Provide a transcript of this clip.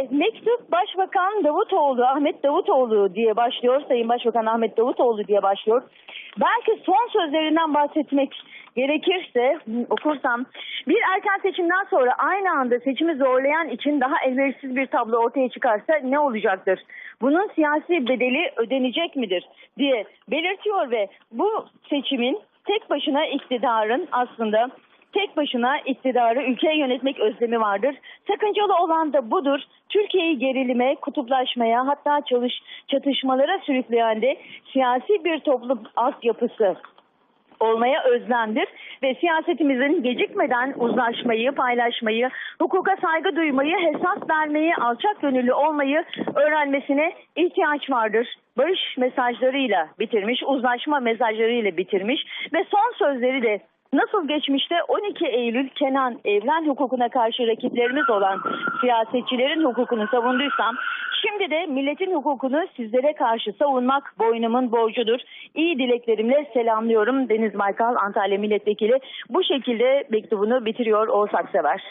Ve mektup Başbakan Davutoğlu, Ahmet Davutoğlu diye başlıyor. Sayın Başbakan Ahmet Davutoğlu diye başlıyor. Belki son sözlerinden bahsetmek gerekirse okursam bir erken seçimden sonra aynı anda seçimi zorlayan için daha elverişsiz bir tablo ortaya çıkarsa ne olacaktır? Bunun siyasi bedeli ödenecek midir diye belirtiyor ve bu seçimin tek başına iktidarın aslında tek başına iktidarı ülkeyi yönetmek özlemi vardır. Sakıncalı olan da budur. Türkiye'yi gerilime, kutuplaşmaya hatta çalış, çatışmalara sürükleyen de siyasi bir toplum altyapısı olmaya özlemdir ve siyasetimizin gecikmeden uzlaşmayı, paylaşmayı, hukuka saygı duymayı, hesap vermeyi, alçak gönüllü olmayı öğrenmesine ihtiyaç vardır. Barış mesajlarıyla bitirmiş, uzlaşma mesajlarıyla bitirmiş ve son sözleri de Nasıl geçmişte 12 Eylül Kenan evren hukukuna karşı rakiplerimiz olan siyasetçilerin hukukunu savunduysam şimdi de milletin hukukunu sizlere karşı savunmak boynumun borcudur. İyi dileklerimle selamlıyorum Deniz Baykal Antalya Milletvekili. Bu şekilde mektubunu bitiriyor Oğuz Aksever.